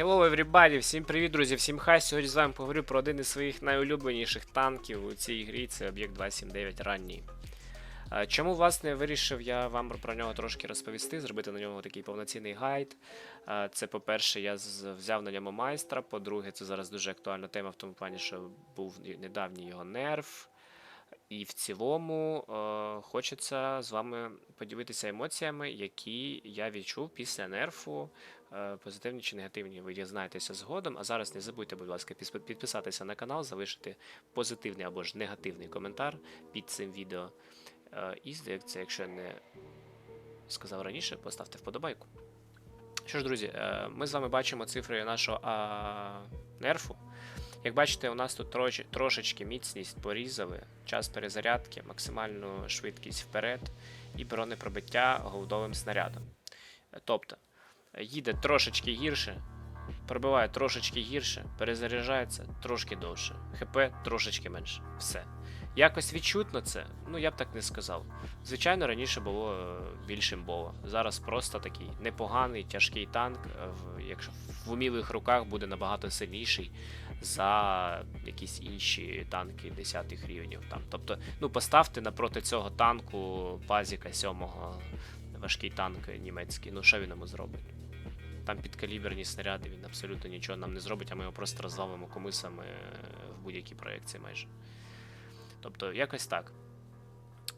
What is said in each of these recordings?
Hello everybody, всім привіт, друзі, всім хай. Сьогодні з вами поговорю про один із своїх найулюбленіших танків у цій грі, це об'єкт 279 ранній. Чому, власне, вирішив я вам про нього трошки розповісти, зробити на нього такий повноцінний гайд. Це, по-перше, я взяв на ньому майстра. По-друге, це зараз дуже актуальна тема в тому плані, що був недавній його нерв. І в цілому е, хочеться з вами поділитися емоціями, які я відчув після нерфу, е, позитивні чи негативні. Ви дізнаєтеся згодом. А зараз не забудьте, будь ласка, підписатися на канал, залишити позитивний або ж негативний коментар під цим відео. Е, і здається, якщо не сказав раніше, поставте вподобайку. Що ж, друзі, е, ми з вами бачимо цифри нашого а, нерфу. Як бачите, у нас тут трошечки міцність порізали, час перезарядки, максимальну швидкість вперед і бронепробиття голдовим снарядом. Тобто, їде трошечки гірше, пробиває трошечки гірше, перезаряджається трошки довше, ХП трошечки менше. Все. Якось відчутно це, ну я б так не сказав. Звичайно, раніше було е, більш імбово. Зараз просто такий непоганий, тяжкий танк, е, якщо в умілих руках буде набагато сильніший за якісь інші танки 10 рівнів. Там. Тобто, ну поставте напроти цього танку Пазіка 7 важкий танк німецький. Ну що він йому зробить? Там підкаліберні снаряди, він абсолютно нічого нам не зробить, а ми його просто розловимо комисами е, в будь-якій проєкції майже. Тобто, якось так.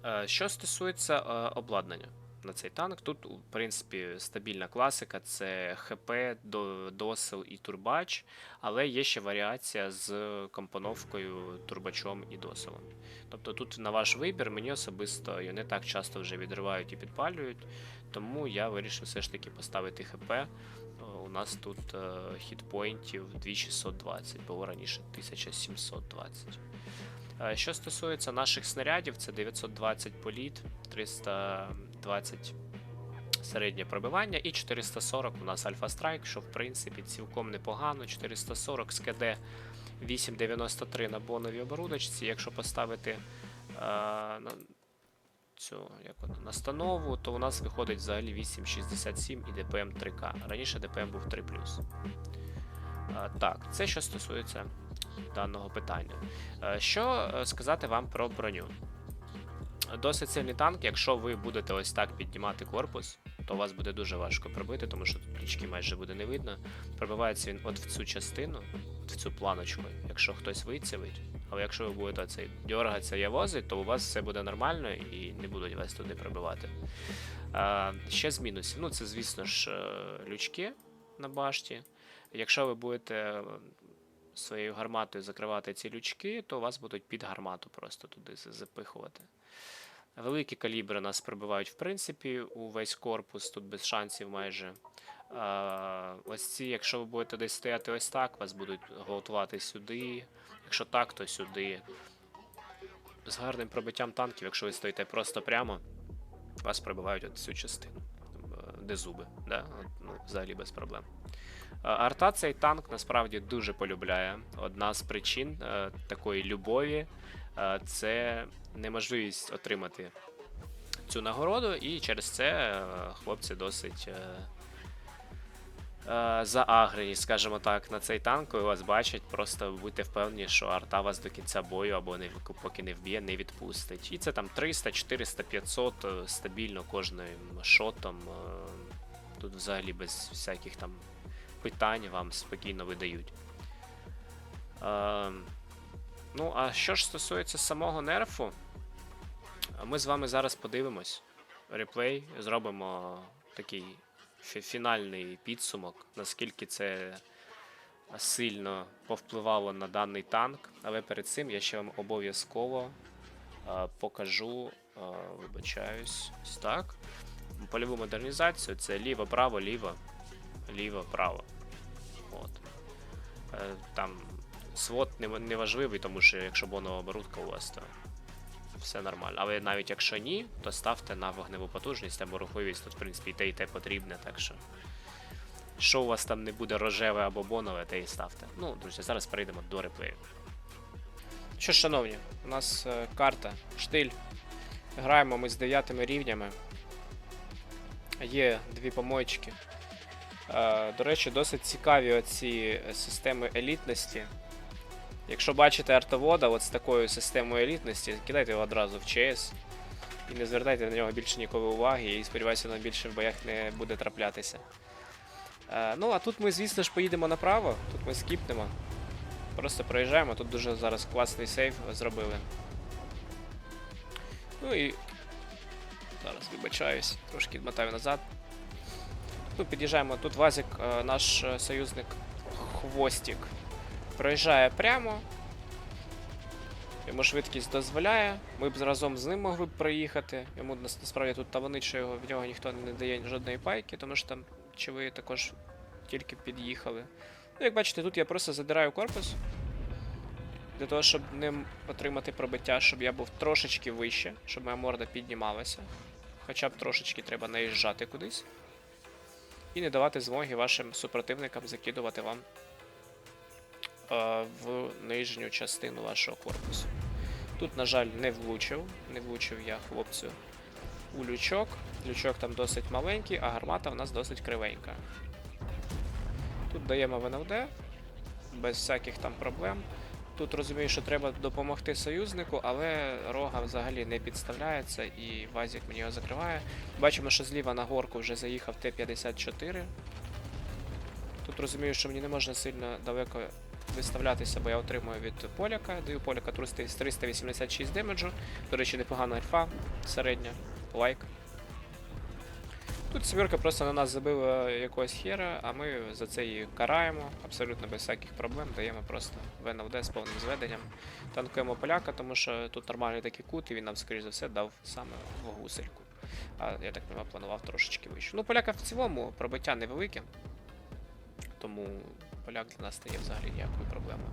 Е, Що стосується е, обладнання на цей танк, тут, в принципі, стабільна класика це ХП, до- досил і турбач, але є ще варіація з компоновкою турбачом і досилом. Тобто тут на ваш вибір, мені особисто не так часто вже відривають і підпалюють, тому я вирішив все ж таки поставити ХП. Е, У нас тут хітпоінтів 2620, було раніше 1720. Е, Що стосується наших снарядів, це 920 політ, 320 середнє пробивання і 440 у нас Альфа Страйк, що в принципі цілком непогано. 440 з КД 893 на боновій оборудочці. Якщо поставити е, на цю як от, настанову, то у нас виходить взагалі 867 і ДПМ 3К. Раніше ДПМ був 3. Е, так, це що стосується даного питання. Е, Що е, сказати вам про броню? Досить сильний танк, якщо ви будете ось так піднімати корпус, то вас буде дуже важко пробити, тому що тут річки майже буде не видно. Пробивається він от в цю частину, от в цю планочку, якщо хтось вицілить. Але якщо ви будете цей дергатися і возить, то у вас все буде нормально і не будуть вас туди пробивати. Ще з мінусів. Ну, це, звісно ж, е, лючки на башті. Якщо ви будете е, своєю гарматою закривати ці лючки, то вас будуть під гармату просто туди запихувати. Великі калібри нас пробивають, в принципі, у весь корпус, тут без шансів майже. Ось ці, якщо ви будете десь стояти ось так, вас будуть гвалтувати сюди. Якщо так, то сюди. З гарним пробиттям танків, якщо ви стоїте просто прямо, вас пробивають от цю частину, де зуби. Да? Ну, взагалі без проблем. Е, Арта цей танк насправді дуже полюбляє. Одна з причин е, такої любові е, це неможливість отримати цю нагороду, і через це хлопці досить е, заагрені, скажімо так, на цей танк, коли вас бачать, просто будьте впевнені, що арта вас до кінця бою або не поки не вб'є, не відпустить. І це там 300, 400, 500 е, стабільно кожним шотом. е, Тут взагалі без всяких там питань вам спокійно видають. Е, ну, а що ж стосується самого нерфу, ми з вами зараз подивимось реплей, зробимо такий фінальний підсумок, наскільки це сильно повпливало на даний танк. Але перед цим я ще вам обов'язково е, покажу, е, вибачаюсь, ось так. Польову модернізацію це ліво-право, ліво, ліво-право. От. Е, Там свод не, не важливий, тому що якщо бонова оборудка у вас, то все нормально. Але навіть якщо ні, то ставте на вогневу потужність або рухливість. Тут, в принципі, і те, і те потрібне, так що. Що у вас там не буде рожеве або бонове, те і ставте. Ну, друзі, зараз перейдемо до реплею. Що ж, шановні, у нас е, карта, штиль. Граємо ми з 9 рівнями. Є дві помойчики. Е, До речі, досить цікаві оці системи елітності. Якщо бачите артовода от з такою системою елітності, кидайте його одразу в ЧС. І не звертайте на нього більше ніколи уваги, і сподіваюся, воно більше в боях не буде траплятися. Е, ну, а тут ми, звісно ж, поїдемо направо, тут ми скіпнемо. Просто проїжджаємо, тут дуже зараз класний сейф зробили. Ну і. Зараз вибачаюсь, трошки відмотаю назад. Ну, під'їжджаємо. Тут Вазик, е, наш е, союзник Хвостик, проїжджає прямо. Йому швидкість дозволяє. Ми б разом з ним могли б проїхати. Йому насправді тут таванить, що його, в нього ніхто не дає жодної пайки, тому що там чови також тільки під'їхали. Ну, як бачите, тут я просто задираю корпус. Для того, щоб ним отримати пробиття, щоб я був трошечки вище, щоб моя морда піднімалася. Хоча б трошечки треба наїжджати кудись. І не давати змоги вашим супротивникам закидувати вам в нижню частину вашого корпусу. Тут, на жаль, не влучив. Не влучив я хлопцю у лючок. Лючок там досить маленький, а гармата в нас досить кривенька. Тут даємо ВНВД, без всяких там проблем. Тут розумію, що треба допомогти союзнику, але рога взагалі не підставляється і Вазік мені його закриває. Бачимо, що зліва на горку вже заїхав Т-54. Тут розумію, що мені не можна сильно далеко виставлятися, бо я отримую від поляка. Даю поляка 386 демеджу. До речі, непогана альфа середня. Лайк. Тут сімерка просто на нас забила якогось хера, а ми за це її караємо абсолютно без всяких проблем. Даємо просто ВНВД з повним зведенням. Танкуємо поляка, тому що тут нормальний такий кут, і він нам, скоріш за все, дав саме гусельку. А я так не планував трошечки вище. Ну, поляка в цілому пробиття невелике. Тому поляк для нас не є взагалі ніякою проблемою.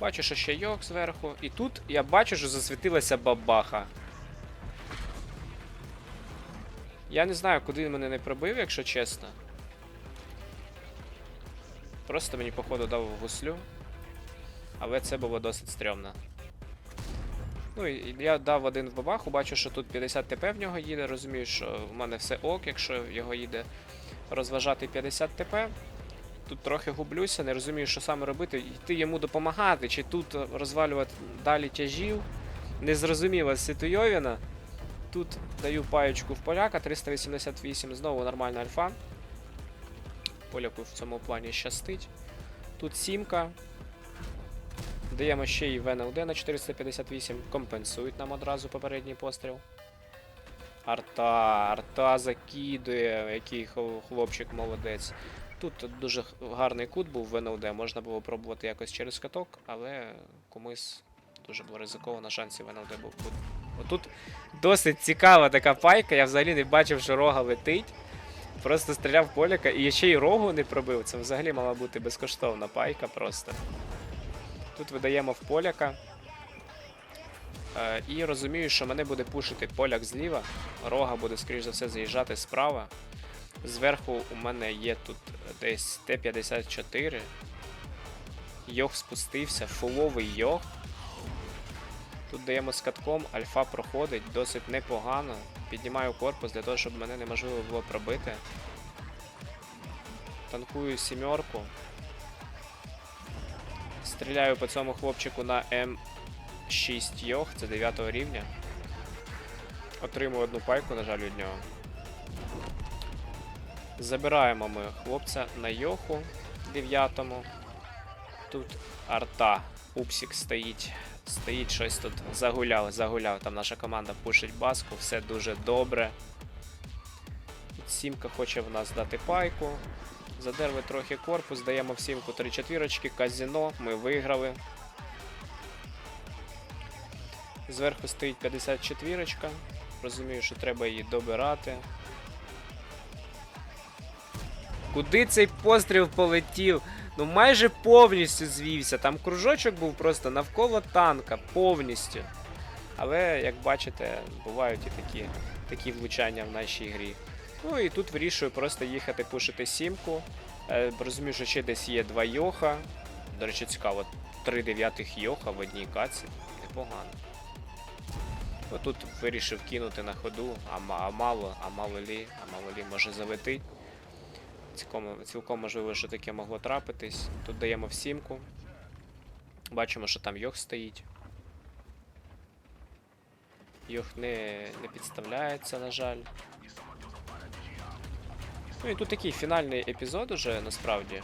Бачу, що ще йок зверху. І тут я бачу, що засвітилася бабаха. Я не знаю, куди він мене не пробив, якщо чесно. Просто мені, походу, дав гуслю. Але це було досить стрьомно. Ну я дав один в бабаху, бачу, що тут 50 ТП в нього їде. Розумію, що в мене все ок, якщо його їде розважати 50 ТП. Тут трохи гублюся, не розумію, що саме робити. Йти йому допомагати, чи тут розвалювати далі тяжів. Незрозуміла ситуйовіна. Тут даю паєчку в поляка, 388, знову нормальна альфа. Поляку в цьому плані щастить. Тут сімка. Даємо ще й ВНЛД на 458. Компенсують нам одразу попередній постріл. Арта, арта закидує, який хлопчик молодець. Тут дуже гарний кут був в ВНЛД, можна було пробувати якось через каток, але комусь дуже було ризиковано, шансів ВНЛД був. був. Отут досить цікава така пайка, я взагалі не бачив, що рога летить. Просто стріляв поляка і ще й рогу не пробив. Це взагалі мала бути безкоштовна пайка просто. Тут видаємо в поляка. Е, і розумію, що мене буде пушити поляк зліва. Рога буде, скоріш за все, заїжджати справа. Зверху у мене є тут десь Т-54. Йох спустився, фуловий йох. Тут даємо з катком, альфа проходить досить непогано. Піднімаю корпус для того, щоб мене неможливо було пробити. Танкую сімерку. Стріляю по цьому хлопчику на М6 Йох, це 9 рівня. Отримую одну пайку, на жаль, від нього. Забираємо ми хлопця на Йоху 9. Тут арта. Упсік стоїть. Стоїть щось тут. Загуляв, загуляв. Там наша команда пушить баску, все дуже добре. Сімка хоче в нас дати пайку. Задерли трохи корпус, даємо в сімку 3 четвірочки, казіно, ми виграли. Зверху стоїть 54. Розумію, що треба її добирати. Куди цей постріл полетів? Ну майже повністю звівся. Там кружочок був просто навколо танка, повністю. Але, як бачите, бувають і такі, такі влучання в нашій грі. Ну і тут вирішую просто їхати пушити сімку. Е, розумію, що ще десь є два йоха. До речі, цікаво, три дев'ятих йоха в одній каці. Непогано. Отут вирішив кинути на ходу, а, мало, а мало лі, а мало лі може залетить. Цілком, цілком можливо, що таке могло трапитись. Тут даємо в сімку. Бачимо, що там йох стоїть. Йох не, не підставляється, на жаль. Ну і тут такий фінальний епізод уже насправді.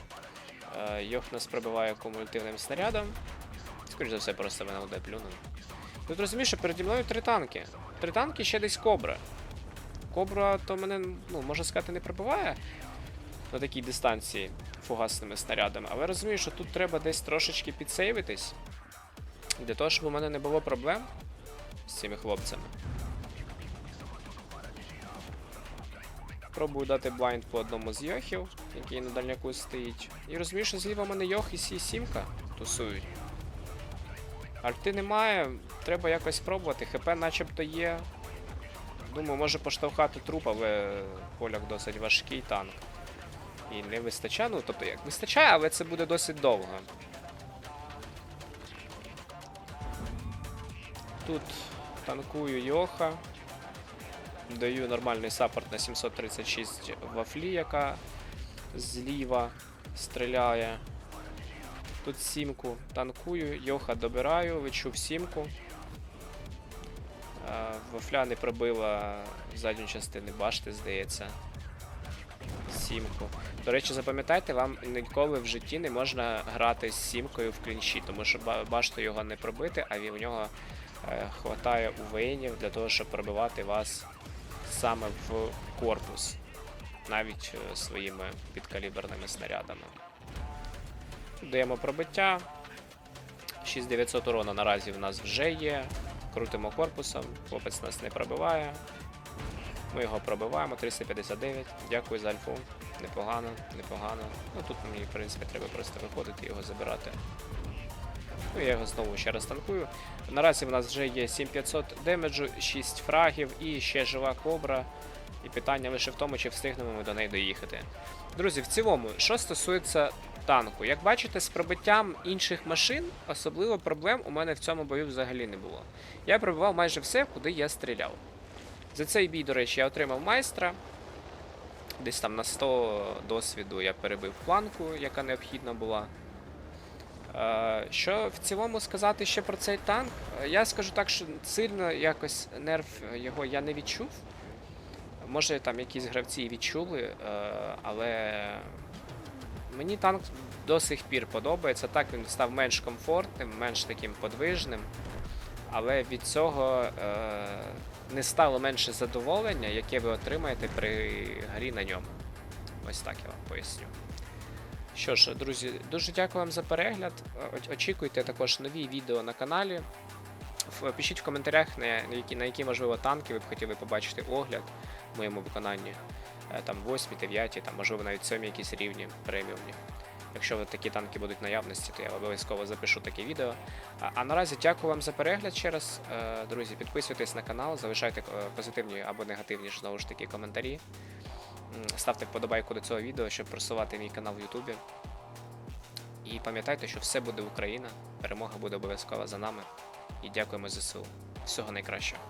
Е, Йох нас пробиває кумулятивним снарядом. Скоріше за все, просто мене уде плюнув. Тут розумієш, що переді мною три танки. Три танки ще десь кобра. Кобра то мене, ну, можна сказати, не пробиває на такій дистанції фугасними снарядами, але розумію, що тут треба десь трошечки підсейвитись. Для того, щоб у мене не було проблем з цими хлопцями. Пробую дати блайнд по одному з йохів, який на дальняку стоїть. І розумію, що зліва в мене йох і сі сімка тусують. Арти немає, треба якось спробувати. ХП начебто є. Думаю, може поштовхати труп, але поляк досить важкий танк. І не вистачає, ну тобто як вистачає, але це буде досить довго. Тут танкую Йоха. Даю нормальний саппорт на 736 вафлі, яка зліва стріляє. Тут сімку танкую, Йоха добираю, відчув сімку. Вафля не пробила задню частину башти, здається. Сімку. До речі, запам'ятайте, вам ніколи в житті не можна грати з сімкою в клінчі, тому що ба- башту його не пробити, а у нього е, хватає увейнів для того, щоб пробивати вас саме в корпус, навіть е, своїми підкаліберними снарядами. Даємо пробиття. 6900 урона наразі в нас вже є. Крутимо корпусом, хлопець нас не пробиває. Ми його пробиваємо, 359. Дякую за альфу. Непогано, непогано. Ну тут мені, в принципі, треба просто виходити і його забирати. Ну, я його знову ще раз танкую. Наразі в нас вже є 7500 демеджу, 6 фрагів і ще жива кобра. І питання лише в тому, чи встигнемо ми до неї доїхати. Друзі, в цілому, що стосується танку, як бачите, з пробиттям інших машин особливо проблем у мене в цьому бою взагалі не було. Я пробивав майже все, куди я стріляв. За цей бій, до речі, я отримав майстра. Десь там на 100 досвіду я перебив планку, яка необхідна була. Е, Що в цілому сказати ще про цей танк? Е, Я скажу так, що сильно якось нерв його я не відчув. Може там якісь гравці відчули, е, але мені танк до сих пір подобається. Так він став менш комфортним, менш таким подвижним. Але від цього е, не стало менше задоволення, яке ви отримаєте при грі на ньому. Ось так я вам поясню. Що ж, друзі, дуже дякую вам за перегляд. Очікуйте також нові відео на каналі. Пишіть в коментарях, на які, на які можливо танки ви б хотіли побачити огляд в моєму виконанні. Е, Там 8, 9, там, можливо навіть 7 якісь рівні преміумні. Якщо такі танки будуть наявності, то я обов'язково запишу таке відео. А, наразі дякую вам за перегляд ще раз. Е, Друзі, підписуйтесь на канал, залишайте е, позитивні або негативні ж, знову ж таки коментарі. Ставте вподобайку до цього відео, щоб просувати мій канал в Ютубі. І пам'ятайте, що все буде Україна, перемога буде обов'язково за нами. І дякуємо ЗСУ. Всього найкращого.